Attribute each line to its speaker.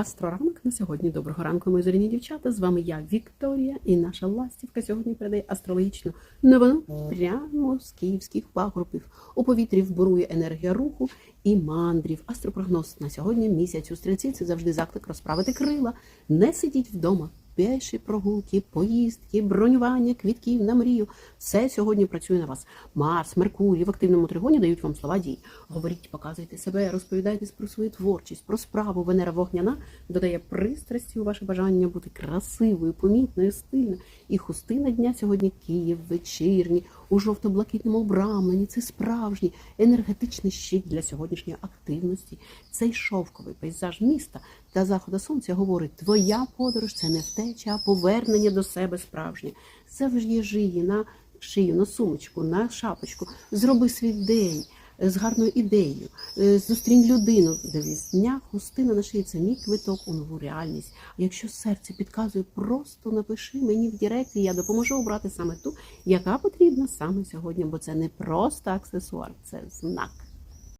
Speaker 1: Астроранок на сьогодні. Доброго ранку, мої зоряні дівчата. З вами я, Вікторія, і наша ластівка сьогодні передає астрологічну новину прямо з київських пагорбів. У повітрі вборує енергія руху і мандрів. Астропрогноз на сьогодні місяць у стрільці це завжди заклик розправити крила. Не сидіть вдома. Пеші прогулки, поїздки, бронювання, квітків на мрію. Все сьогодні працює на вас. Марс, Меркурій в активному тригоні дають вам слова дій. Говоріть, показуйте себе, розповідайте про свою творчість, про справу. Венера вогняна додає пристрасті у ваше бажання бути красивою, помітною, стильною. І хустина дня сьогодні Київ, вечірні, у жовто-блакитному обрамленні. Це справжній енергетичний щит для сьогоднішньої активності. Цей шовковий пейзаж міста та заходу сонця говорить: твоя подорож це не втеча, а повернення до себе справжнє. Завжди жиї на шию, на сумочку, на шапочку. Зроби свій день. З гарною ідеєю, Е, зустрінь людину. Дивись, дня хустина на шиї це мій квиток у нову реальність. Якщо серце підказує, просто напиши мені в дирекції, я допоможу обрати саме ту, яка потрібна саме сьогодні, бо це не просто аксесуар, це знак.